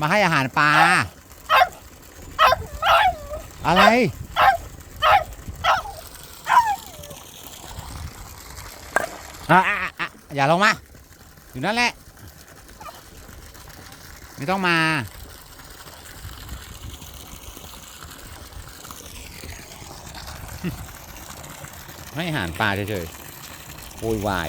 มาให้อาหารปลา อะไรอะอะอะอะอย่าลงมา อยู่นั่นแหละ ไม่ต้องมาให้อาหารปลาเฉยๆโวยวาย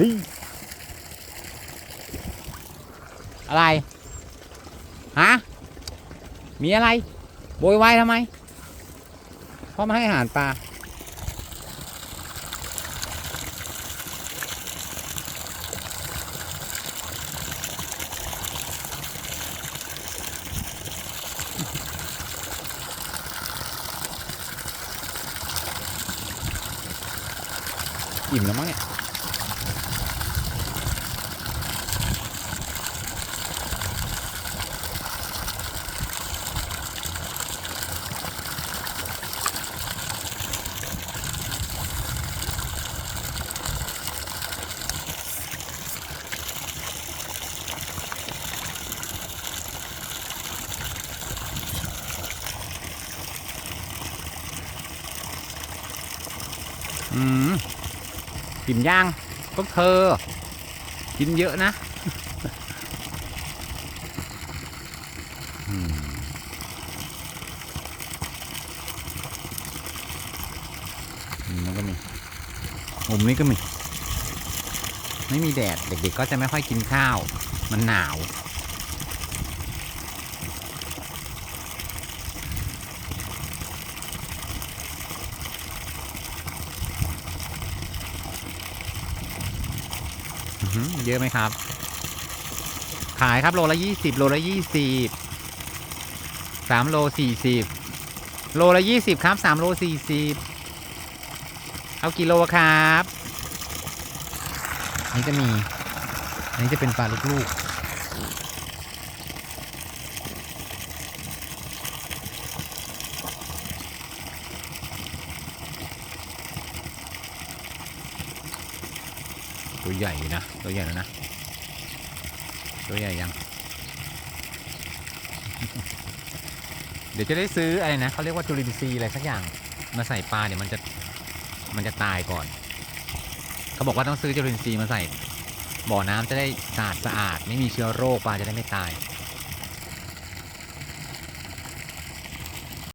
ลีอะไร ฮะ มีอะไร โวยวายทำไม เพ่อมาให้อาหารปลา อิ่มแล้วมั้งเนี่ย อืมกินย่างก็เธอ กินเยอะนะอืมอืมมันก็มีมุมนี้ก็มี ไม่มีแดด เด็กๆก็จะไม่ค่อยกินข้าว มันหนาว อื้อหือ เยอะไหมครับ ขายครับโลละยี่สิบโลละยี่สิบสามโลสี่สิบโลละยี่สิบครับสามโลสี่สิบเอากี่โลครับ นี่จะมี อันนี้จะเป็นปลาลูกๆ ตัวใหญ่นะ ตัวใหญ่แล้วนะ ตัวใหญ่ยัง เดี๋ยวจะได้ซื้ออะไรนะเขาเรียกว่าจุลินทรีย์อะไรสักอย่าง มาใส่ปลาเดี๋ยวมันจะมันจะตายก่อน เขาบอกว่าต้องซื้อจุลินทรีย์มาใส่ บ่อน้ำจะได้สะอาดสะอาด ไม่มีเชื้อโรคปลาจะได้ไม่ตาย